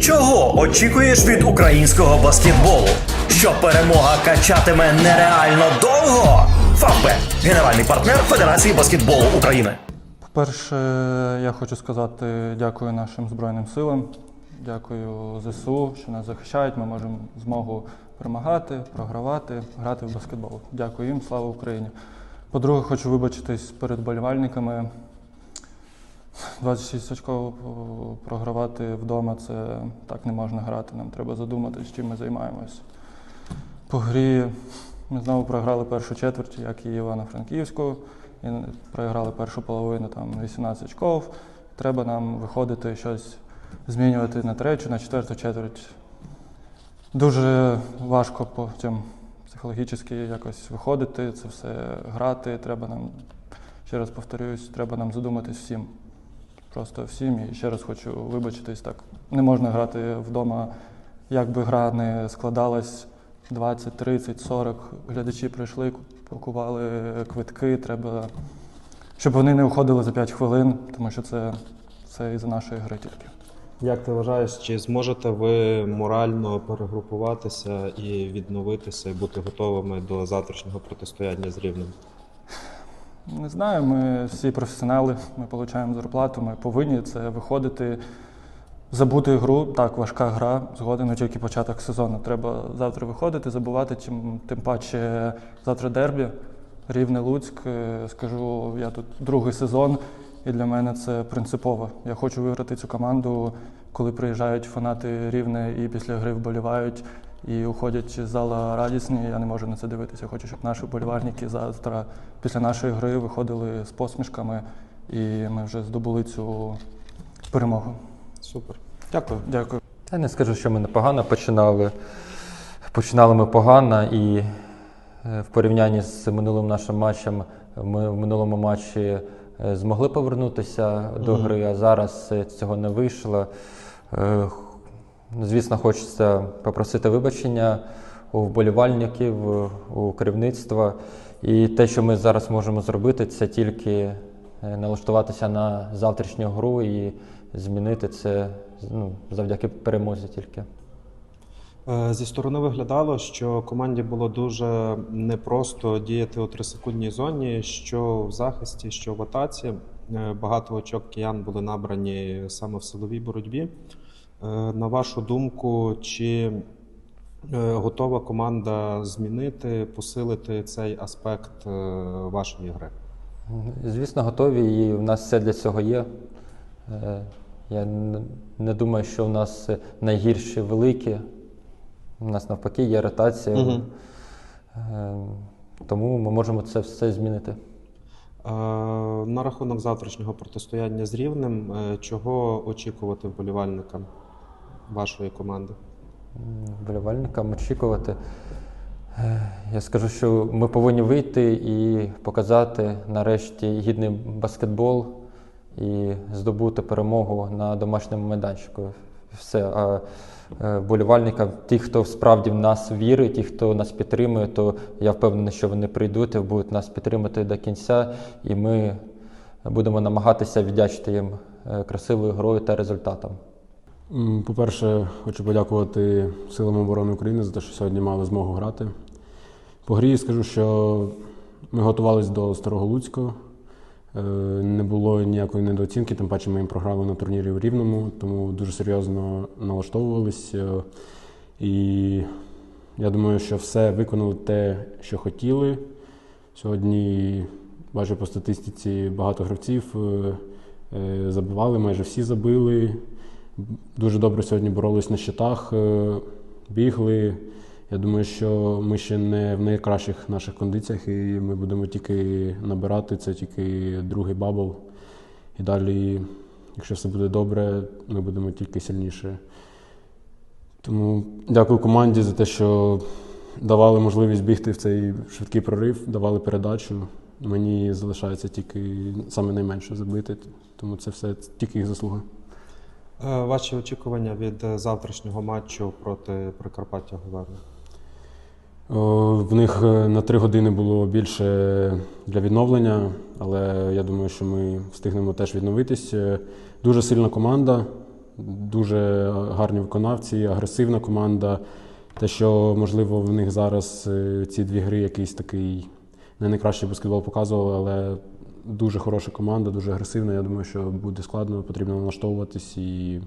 Чого очікуєш від українського баскетболу? Що перемога качатиме нереально довго? Фавбет – генеральний партнер Федерації баскетболу України. По-перше, я хочу сказати дякую нашим Збройним силам, дякую ЗСУ, що нас захищають. Ми можемо змогу перемагати, програвати, грати в баскетбол. Дякую їм, слава Україні. По-друге, хочу вибачитись перед болівальниками. 26 очков програвати вдома це так не можна грати. Нам треба задуматись, чим ми займаємось. По грі ми знову програли першу четверть, як і Івано-Франківську. І програли першу половину там 18 очков. Треба нам виходити щось змінювати на третю, на четверту четверть. Дуже важко потім психологічно якось виходити, це все грати. Треба нам, ще раз повторюсь, треба нам задуматись всім. Просто всім. І ще раз хочу вибачитись так. Не можна грати вдома, як би гра не складалась 20, 30, 40 глядачі прийшли, купували квитки. Треба, щоб вони не уходили за 5 хвилин, тому що це, це із-за нашої гри тільки. Як ти вважаєш, чи зможете ви морально перегрупуватися і відновитися, бути готовими до завтрашнього протистояння з рівнем? Не знаю, ми всі професіонали, ми отримуємо зарплату, ми повинні це виходити, забути гру. Так, важка гра, згоден, але тільки початок сезону. Треба завтра виходити, забувати, чим, тим паче завтра дербі, Рівне Луцьк. Е, Скажу, я тут другий сезон, і для мене це принципово. Я хочу виграти цю команду, коли приїжджають фанати Рівне і після гри вболівають. І уходять з зала радісні, я не можу на це дивитися. Я хочу, щоб наші вболівальники завтра після нашої гри виходили з посмішками, і ми вже здобули цю перемогу. Супер. Дякую, дякую. Я не скажу, що ми непогано починали. Починали ми погано, і е, в порівнянні з минулим нашим матчем ми в минулому матчі е, змогли повернутися до гри, а зараз е, цього не вийшло. Звісно, хочеться попросити вибачення у вболівальників, у керівництва. І те, що ми зараз можемо зробити, це тільки е, налаштуватися на завтрашню гру і змінити це ну, завдяки перемозі тільки. Е, Зі сторони виглядало, що команді було дуже непросто діяти у трисекундній зоні, що в захисті, що в атаці. Е, Багато очок киян були набрані саме в силовій боротьбі. Е, На вашу думку, чи е, готова команда змінити, посилити цей аспект е, вашої гри? Звісно, готові, і в нас все для цього є. Я не думаю, що в нас найгірші великі. У нас навпаки є ротація. Е, Тому ми можемо це все змінити. На рахунок завтрашнього протистояння з рівнем, чого очікувати вболівальникам вашої команди? Вболівальникам очікувати. Е, Я скажу, що ми повинні вийти і показати нарешті гідний баскетбол і здобути перемогу на домашньому майданчику. Все. А е, вболівальникам, ті, хто справді в нас вірить, ті, хто нас підтримує, то я впевнений, що вони прийдуть і будуть нас підтримати до кінця, і ми будемо намагатися віддячити їм е, красивою грою та результатом. По-перше, хочу подякувати Силам оборони України за те, що сьогодні мали змогу грати. По грі скажу, що ми готувалися до Старого Луцького. Е, Не було ніякої недооцінки, тим паче ми їм програли на турнірі в Рівному, тому дуже серйозно налаштовувалися. І я думаю, що все виконали те, що хотіли. Сьогодні бачу по статистиці багато гравців е, е, забивали, майже всі забили. Дуже добре сьогодні боролись на щитах, е, бігли. Я думаю, що ми ще не в найкращих наших кондиціях, і ми будемо тільки набирати. Це тільки другий бабл. І далі, якщо все буде добре, ми будемо тільки сильніше. Тому дякую команді за те, що давали можливість бігти в цей швидкий прорив, давали передачу. Мені залишається тільки саме найменше забити, тому це все тільки їх заслуга. Е, Ваші очікування від е, завтрашнього матчу проти Прикарпаття Говерни? О, В них е, на три години було більше для відновлення, але я думаю, що ми встигнемо теж відновитись. Е, Дуже сильна команда, дуже гарні виконавці, агресивна команда. Те, що можливо в них зараз е, ці дві гри якийсь такий не найкращий баскетбол показували, але дуже хороша команда, дуже агресивна. Я думаю, що буде складно, потрібно налаштовуватись і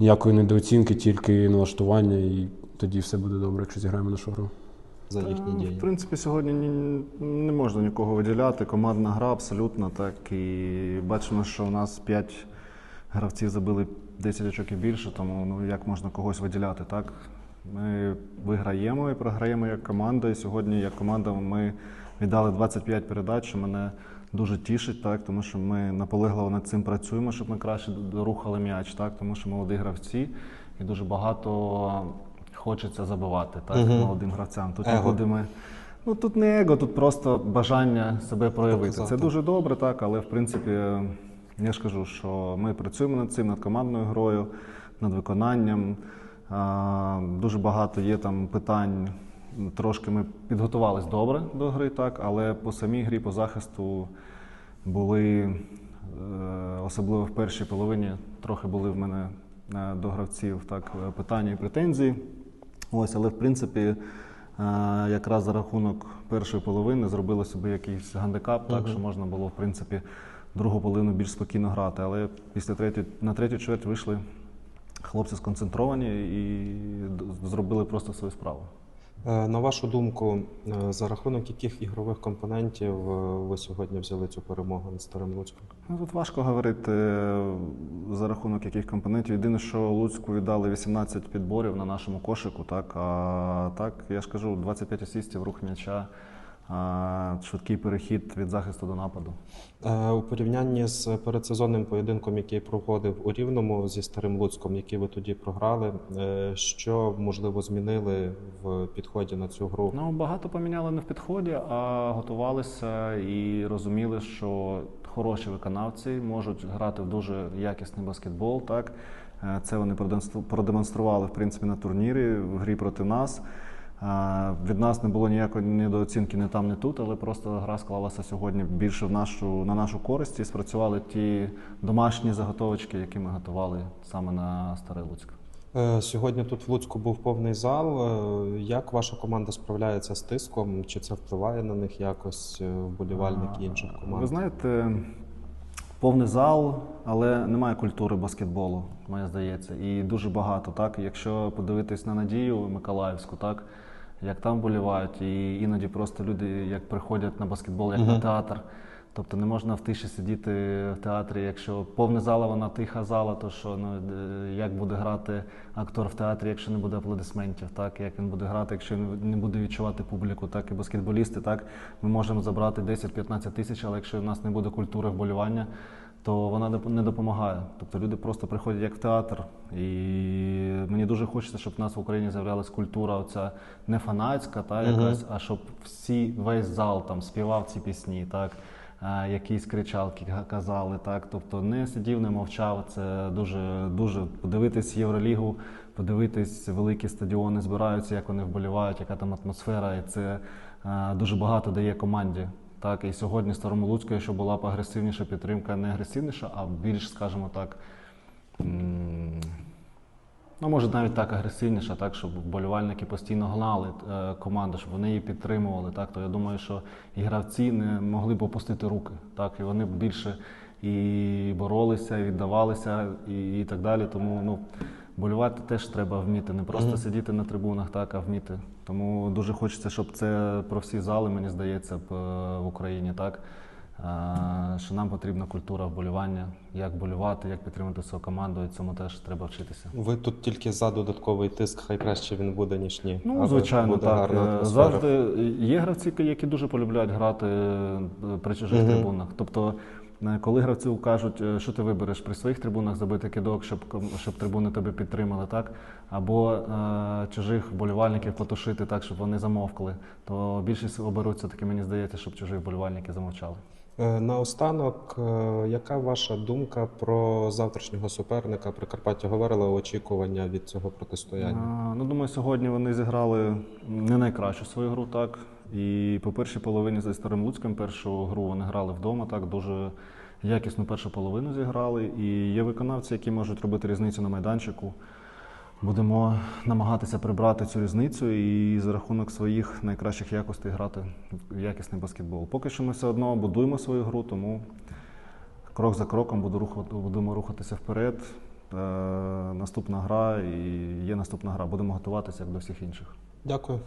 ніякої недооцінки, тільки налаштування, і тоді все буде добре, якщо зіграємо нашу гру. За їхні дії. В принципі, сьогодні не можна нікого виділяти. Командна гра абсолютно так. І бачимо, що у нас 5 гравців забили 10 очок і більше, тому ну як можна когось виділяти, так? Ми виграємо і програємо як команда. І сьогодні, як команда, ми віддали 25 передач, що мене дуже тішить, так, тому що ми наполегливо над цим працюємо, щоб ми краще рухали м'яч, так, тому що молоді гравці і дуже багато хочеться забивати так, Мгм. молодим гравцям. Тут нікуди ми. Ну тут не его, тут просто бажання себе проявити. Показати. Це дуже добре, так, але в принципі, я ж кажу, що ми працюємо над цим, над командною грою, над виконанням. Дуже багато є там питань. Трошки ми підготувались добре до гри, так, але по самій грі, по захисту були, е, особливо в першій половині, трохи були в мене е, до гравців так, е, питання і претензії. Ось, але в принципі, якраз за рахунок першої половини зробили собі якийсь гандикап, так що можна було, в принципі, другу половину більш спокійно грати. Але після третьої, на третю чверть вийшли хлопці сконцентровані і зробили просто свою справу. Е, На вашу думку, е, за рахунок яких ігрових компонентів е, ви сьогодні взяли цю перемогу над Старим Луцьком? Ну, тут важко говорити за рахунок яких компонентів. Єдине, що Луцьку віддали 18 підборів на нашому кошику, так а так, я ж кажу, 25 асистів, рух м'яча, швидкий перехід від захисту до нападу. Е, У порівнянні з передсезонним поєдинком, який проходив у Рівному зі Старим Луцьком, який ви тоді програли, е, що можливо змінили в підході на цю гру? Ну, багато поміняли не в підході, а готувалися і розуміли, що хороші виконавці можуть грати в дуже якісний баскетбол. Так? Е, Це вони продемонстру- продемонстрували в принципі на турнірі в грі проти нас. Від нас не було ніякої недооцінки ні там, ні тут, але просто гра склалася сьогодні більше в нашу, на нашу користь і спрацювали ті домашні заготовочки, які ми готували саме на Старий Луцьк. Е, Сьогодні тут в Луцьку був повний зал. Е, Як ваша команда справляється з тиском? Чи це впливає на них якось е, вболівальники інших команд? Ви знаєте, повний зал, але немає культури баскетболу, мені здається. І дуже багато. Так? Якщо подивитись на Надію Миколаївську, так? як там болівають, і іноді просто люди як приходять на баскетбол, як на театр. Тобто не можна в тиші сидіти в театрі. Якщо повна зала, вона тиха зала, то що ну е, як буде грати актор в театрі, якщо не буде аплодисментів, так як він буде грати, якщо не буде відчувати публіку, так і баскетболісти, так ми можемо забрати 10-15 тисяч, але якщо в нас не буде культури вболівання, то вона не- допомагає. Тобто люди просто приходять як в театр. І мені дуже хочеться, щоб в нас в Україні з'являлась культура, оця не фанатська, та якась, а щоб всі весь зал там співав ці пісні, так. Якісь кричалки казали, так. Тобто не сидів, не мовчав. Це дуже дуже подивитись Євролігу, подивитись великі стадіони, збираються, як вони вболівають, яка там атмосфера, і це дуже багато дає команді. Так, і сьогодні Старому Луцьку, якщо була б агресивніша підтримка, не агресивніша, а більш, скажімо так, ну може навіть так агресивніша, так, щоб вболівальники постійно гнали е, команду, щоб вони її підтримували. Так, то я думаю, що і гравці не могли б опустити руки, так, і вони б більше і боролися, і віддавалися, і, і так далі. Тому ну, болювати теж треба вміти, не просто сидіти на трибунах, так, а вміти. Тому дуже хочеться, щоб це про всі зали, мені здається, б, е, в Україні, так. Е, Що нам потрібна культура вболівання, як болювати, як підтримати свою команду, і цьому теж треба вчитися. Ви тут тільки за додатковий тиск, хай краще він буде, ніж ні. Ну, звичайно, буде так. Е. Завжди є гравці, які дуже полюбляють грати е, при чужих трибунах. Тобто, коли гравці кажуть, що ти вибереш при своїх трибунах забити кидок, щоб, щоб трибуни тебе підтримали, так? або е, чужих вболівальників потушити так, щоб вони замовкли, то більшість оберуть все-таки, мені здається, щоб чужі вболівальники замовчали. Е, Наостанок, е, яка ваша думка про завтрашнього суперника? Прикарпаття говорила очікування від цього протистояння. Ну, думаю, сьогодні вони зіграли не найкращу свою гру, так. І по першій половині за Старим Луцьком першу гру вони грали вдома, так, дуже якісну першу половину зіграли. І є виконавці, які можуть робити різницю на майданчику. Будемо намагатися прибрати цю різницю і за рахунок своїх найкращих якостей грати в якісний баскетбол. Поки що ми все одно будуємо свою гру, тому крок за кроком будемо рухатися вперед. Е, наступна гра і є наступна гра. Будемо готуватися як до всіх інших. Дякую.